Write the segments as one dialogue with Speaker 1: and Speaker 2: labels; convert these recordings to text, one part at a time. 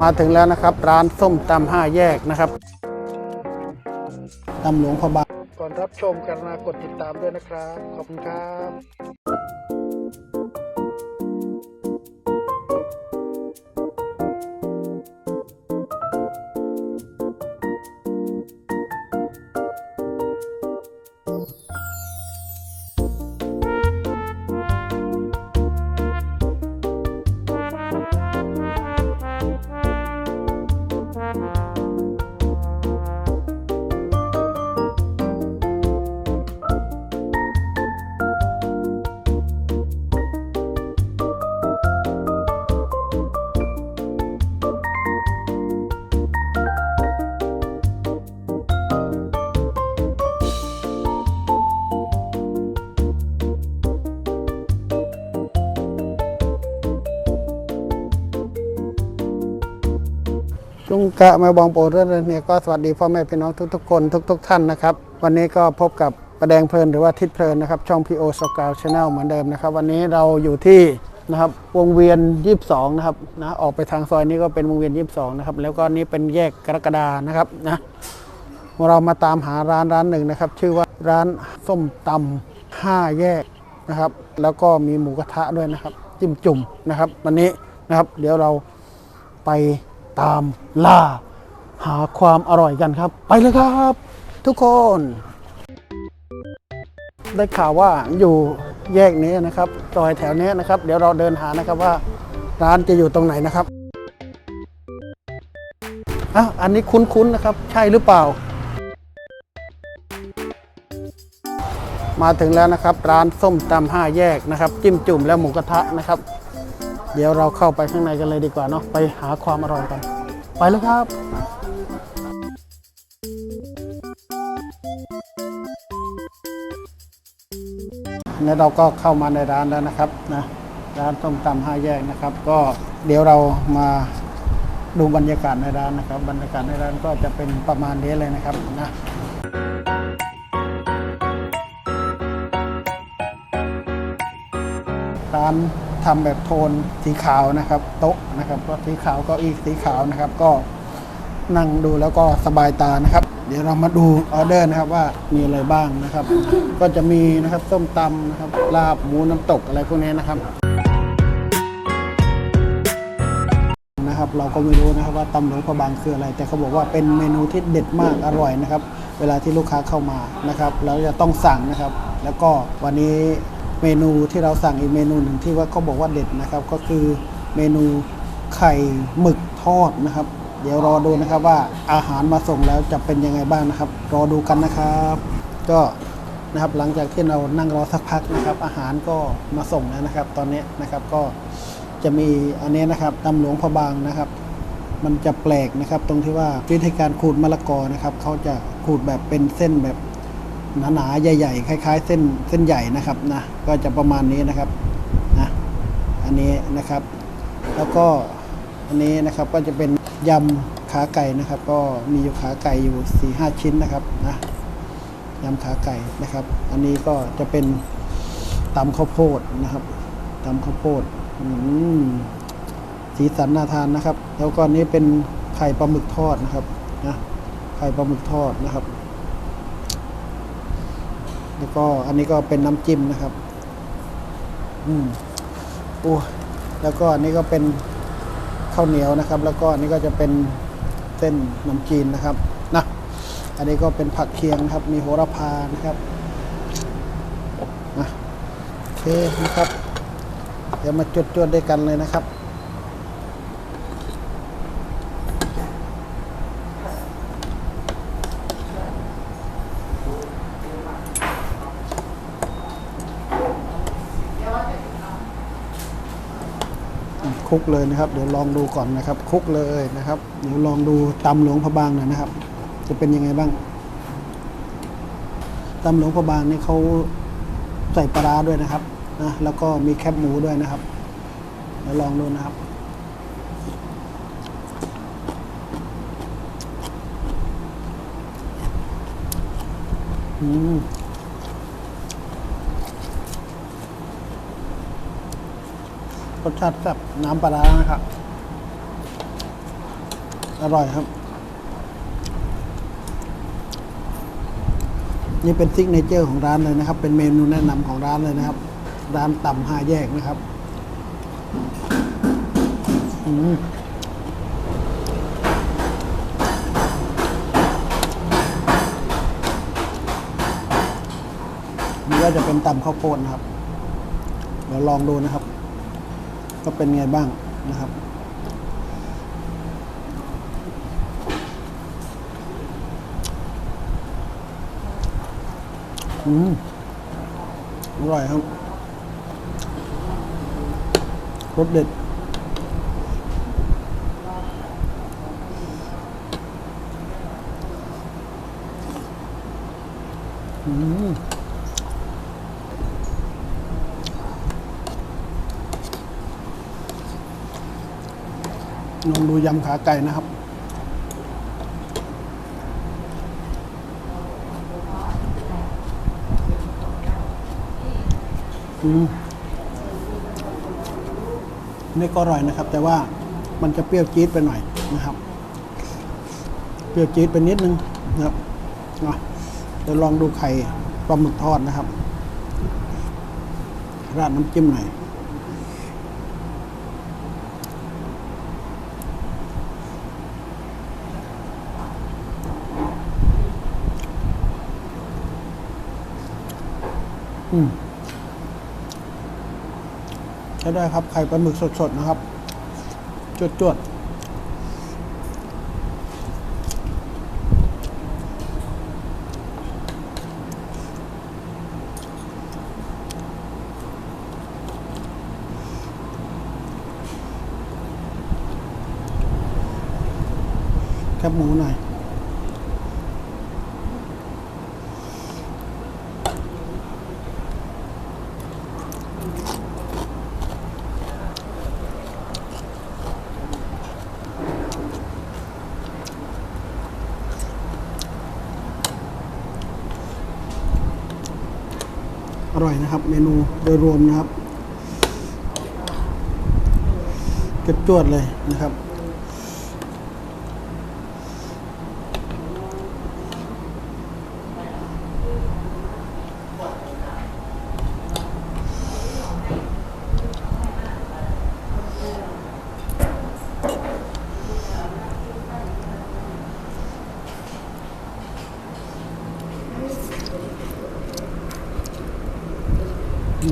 Speaker 1: มาถึงแล้วนะครับ ร้านส้มตำห้าแยกนะครับตำหลวงพระบางก่อนรับชมกันมากดติดตามด้วยนะครับ ขอบคุณครับ กะมาบองโปรดเรื่องเนี่ยก็สวัสดีพ่อแม่พี่น้องทุกๆคนทุก ๆ ท่านนะครับ วันนี้ก็พบกับประแดงเพลินหรือว่าทิศเพลินนะครับ ช่อง PO s c o u t Channel เหมือนเดิมนะครับ วันนี้เราอยู่ที่นะครับวงเวียน 22 นะครับนะออกไปทางซอยนี้ก็เป็นวงเวียน 22 นะครับ แล้วก็นี่เป็นแยกกรกฎานะครับนะเรามาตามหาร้านร้านหนึ่งนะครับ ชื่อว่าร้านส้มตำห้าแยกนะครับ แล้วก็มีหมูกระทะด้วยนะครับ จิ้มจุ่มนะครับ วันนี้นะครับ เดี๋ยวเราไป ตามล่า หาความอร่อยกันครับ ไปเลยครับ ทุกคน ได้ข่าวว่าอยู่แยกนี้นะครับซอยแถวนี้นะครับ เดี๋ยวเราเดินหานะครับว่าร้านจะอยู่ตรงไหนนะครับอะอันนี้คุ้นๆนะครับ ใช่หรือเปล่า มาถึงแล้วนะครับ ร้านส้มตำห้าแยกนะครับ จิ้มจุ่มและหมูกระทะนะครับ เดี๋ยวเราเข้าไปข้างในกันเลยดีกว่าเนาะไปหาความอร่อยกัน ไปเลยครับเนี่ยเราก็เข้ามาในร้านแล้วนะครับนะร้านส้มตำห้าแยกนะครับ ก็เดี๋ยวเรามาดูบรรยากาศในร้านนะครับ บรรยากาศในร้านก็จะเป็นประมาณนี้เลยนะครับนะร้าน ทำแบบโทนสีขาวนะครับ โต๊ะนะครับก็สีขาวก็อีกสีขาวนะครับ ก็นั่งดูแล้วก็สบายตานะครับ เดี๋ยวเรามาดูออเดอร์นะครับว่ามีอะไรบ้างนะครับ ก็จะมีนะครับส้มตำนะครับลาบหมูน้ำตกอะไรพวกนี้นะครับนะครับ เราก็ไม่รู้นะครับว่าตำหลวงพระบางคืออะไร แต่เขาบอกว่าเป็นเมนูที่เด็ดมากอร่อยนะครับ เวลาที่ลูกค้าเข้ามานะครับแล้วจะต้องสั่งนะครับ แล้วก็วันนี้ เมนูที่เราสั่งอีกเมนูหนึ่งที่ว่าเขาบอกว่าเด็ดนะครับ ก็คือเมนูไข่หมึกทอดนะครับ เดี๋ยวรอดูนะครับว่าอาหารมาส่งแล้วจะเป็นยังไงบ้างนะครับ รอดูกันนะครับ ก็นะครับหลังจากที่เรานั่งรอสักพักนะครับ อาหารก็มาส่งแล้วนะครับ ตอนนี้นะครับก็จะมีอันนี้นะครับตำหลวงพระบางนะครับ มันจะแปลกนะครับ ตรงที่ว่าวิธีการขูดมะละกอนะครับเขาจะขูดแบบเป็นเส้นแบบ หนาๆ ใหญ่ ๆ คล้าย ๆ เส้นเส้นใหญ่นะครับนะก็จะประมาณนี้นะครับนะอันนี้นะครับ แล้วก็อันนี้นะครับก็จะเป็นยำขาไก่นะครับ ก็มีอยู่ขาไก่อยู่4ี่ห้าชิ้นนะครับนะยำขาไก่นะครับ อันนี้ก็จะเป็นตำข้าวโพดนะครับตำข้าวโพดอืมสีสันน่าทานนะครับ แล้วก็นี้เป็นไข่ปลาหมึกทอดนะครับนะไข่ปลาหมึกทอดนะครับ แล้วก็อันนี้ก็เป็นน้ำจิ้มนะครับ อืมโอ้แล้วก็อันนี้ก็เป็นข้าวเหนียวนะครับ แล้วก็อันนี้ก็จะเป็นเส้นน้ำจีนนะครับนะอันนี้ก็เป็นผักเคียงครับ มีโหระพานะครับนะโอเคนะครับ เดี๋ยวมาจดจดๆด้วยกันเลยนะครับ ค ลุกเลยนะครับ เดี๋ยวลองดูก่อนนะครับคลุกเลยนะครับ เดี๋ยวลองดูตำหลวงพระบางหน่อยนะครับ จะเป็นยังไงบ้างตำหลวงพระบางนี่เขาใส่ปลาร้าด้วยนะครับนะแล้วก็มีแคบหมูด้วยนะครับเดี๋ยวลองดูนะครับอืม รสชาติแซ่บน้ำปลาร้านะครับ อร่อยครับ นี่เป็นซิกเนเจอร์ของร้านเลยนะครับ เป็นเมนูแนะนำของร้านเลยนะครับ ร้านต่ำห้าแยกนะครับอืมนี่ก็จะเป็นตำข้าวโพดนะครับ เดี๋ยวลองดูนะครับ ก็เป็นไงบ้างนะครับ อืม อร่อยครับรสเด็ด อืม ลองดูยำขาไก่นะครับ อืมนี่ก็อร่อยนะครับ แต่ว่ามันจะเปรี้ยวจี๊ดไปหน่อยนะครับ เปรี้ยวจี๊ดไปนิดนึงนะครับเดี๋ยวลองดูไข่ปลาหมึกทอดนะครับ ราดน้ำจิ้มหน่อย อืมใช้ได้ครับ ไข่ปลาหมึกสดๆนะครับ จวดๆแคบหมูหน่อย อยนะครับ เมนูโดยรวมนะครับเก็บจวดเลยนะครับ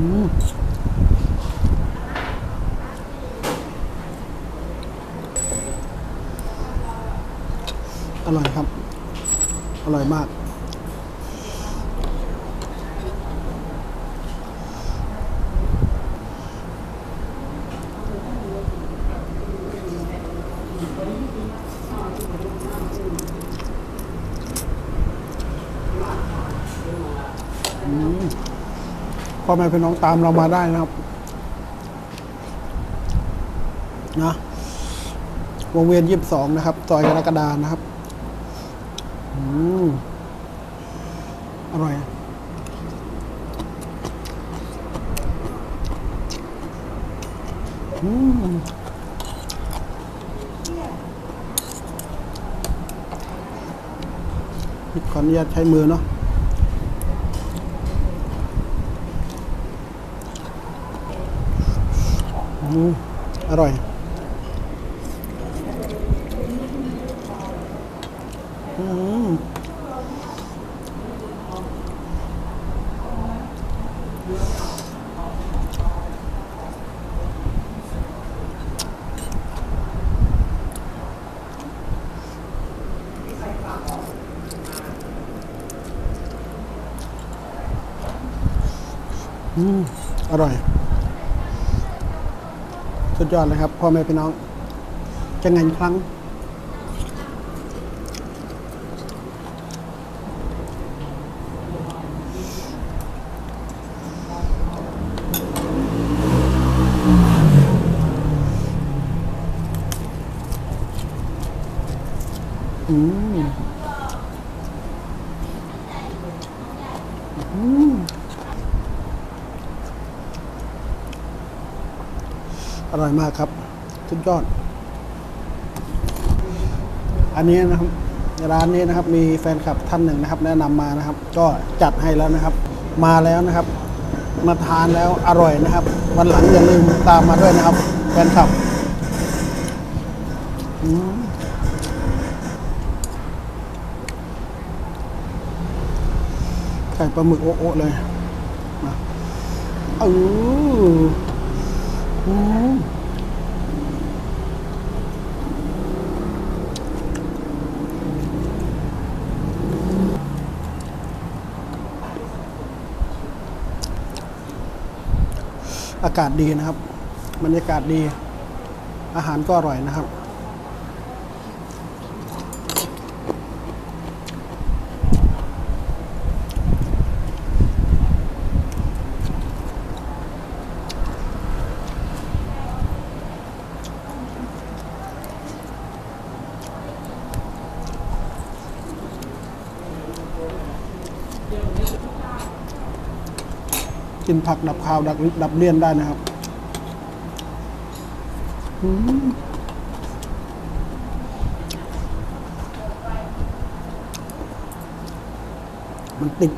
Speaker 1: อืมอร่อยครับ อร่อยมาก พ่อแม่พี่น้องตามเรามาได้นะครับนะวงเวียนยี่สิบสองนะครับซอยกรกฎานะครับอืมอร่อยอืมขออนุญาตใช้มือเนาะ อร่อย อืมอร่อย สุดยอดเลยครับพ่อแม่พี่น้องจะไงอีกครั้ง อืมอืม ร่อยมากครับสุดยอด อันนี้นะครับ ร้านนี้นะครับ มีแฟนคลับท่านหนึ่งนะครับ แนะนำมานะครับ ก็จัดให้แล้วนะครับ มาแล้วนะครับ มาทานแล้วอร่อยนะครับ วันหลังอย่าลืมตามมาด้วยนะครับ แฟนคลับอืมไข่ปลาหมึกโอ๊ะเลย มาเออ อากาศดีนะครับ บรรยากาศดี อาหารก็อร่อยนะครับ กินผักดับคาวดับดับเลี่ยนได้นะครับอืมมันติด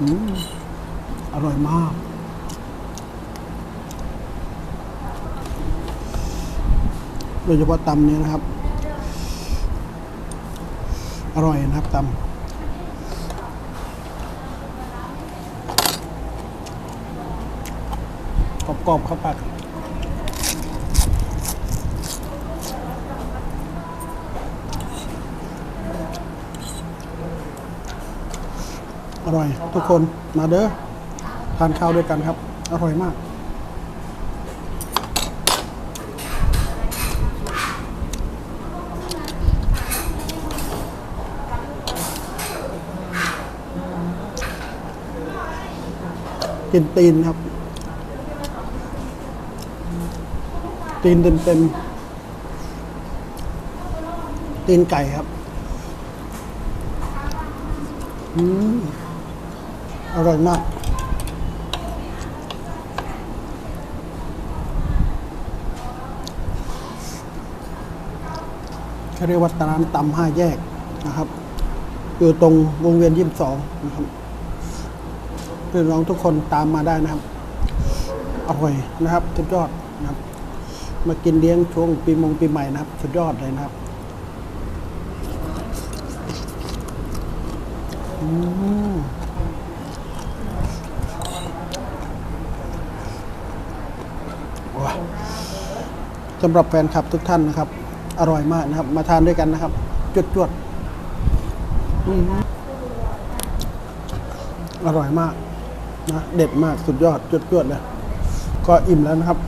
Speaker 1: อืมอร่อยมาก โดยเฉพาะตำนี้นะครับ อร่อยนะครับตำกรอบๆเข้าปากอร่อย ทุกคนมาเด้อทานข้าวด้วยกันครับ อร่อยมาก กินตีนครับ ตีนเต็มเต็มตีนไก่ครับ อืม อร่อยมากเขาเรียกว่าร้านตำห้าแยกนะครับ อยู่ตรงวงเวียนยี่สิบสองนะครับ พี่น้องทุกคนตามมาได้นะครับ อร่อยนะครับสุดยอดนะครับ มากินเลี้ยงช่วงปีมงปีใหม่นะครับสุดยอดเลยนะครับอืมสำหรับแฟนคลับทุกท่านนะครับ อร่อยมากนะครับ มาทานด้วยกันนะครับ จวดจวดออร่อยมาก นะเด็ดมากสุดยอดจดจวดเลยก็อิ่มแล้วนะครับ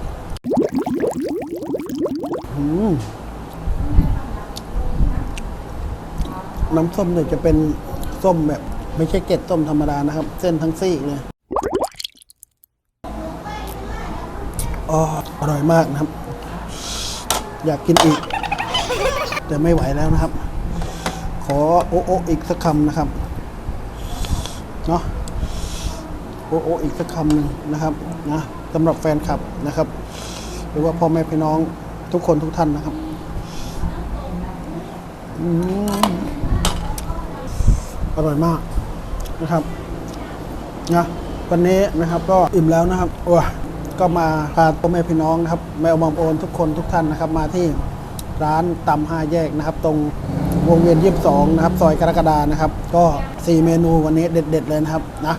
Speaker 1: น้ำส้มเนี่ยจะเป็นส้มแบบ ไม่ใช่เกล็ดส้มธรรมดานะครับ เส้นทั้งซี่เลยอ๋ออร่อยมากนะครับ อยากกินอีก แต่ไม่ไหวแล้วนะครับ ขอโอะโอะอีกสักคำนะครับ เนาะ โอโออีกสักคำหนึ่งนะครับนะสำหรับแฟนคลับนะครับ หรือว่าพ่อแม่พี่น้องทุกคนทุกท่านนะครับอร่อยมากนะครับนะวันนี้นะครับก็อิ่มแล้วนะครับว้าก็มาพาพ่อแม่พี่น้องนะครับ แมวมองโอนทุกคนทุกท่านนะครับ มาที่ร้านตำห้าแยกนะครับ ตรงวงเวียนยี่สิบสองนะครับ ซอยกรกฎานะครับ ก็สี่เมนูวันนี้เด็ด ๆ เลยนะครับนะ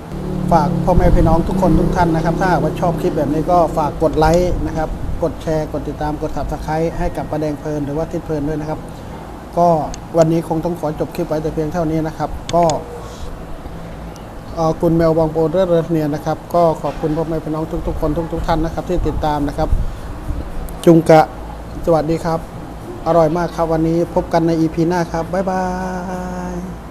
Speaker 1: ฝากพ่อแม่พี่น้องทุกคนทุกท่านนะครับ ถ้าหากว่าชอบคลิปแบบนี้ก็ฝากกดไลค์นะครับ กดแชร์ กดติดตาม กด subscribe ให้กับประแดงเพลินหรือว่าทิศเพลินด้วยนะครับ ก็วันนี้คงต้องขอจบคลิปไว้แต่เพียงเท่านี้นะครับ ก็คุณแมวบางโปรเรเนียนะครับ ก็ขอบคุณพ่อแม่พี่น้องทุกๆคนทุกๆท่านนะครับ ที่ติดตามนะครับ จุงกะสวัสดีครับ อร่อยมากครับวันนี้พบกันใน EP หน้าครับบ๊ายบาย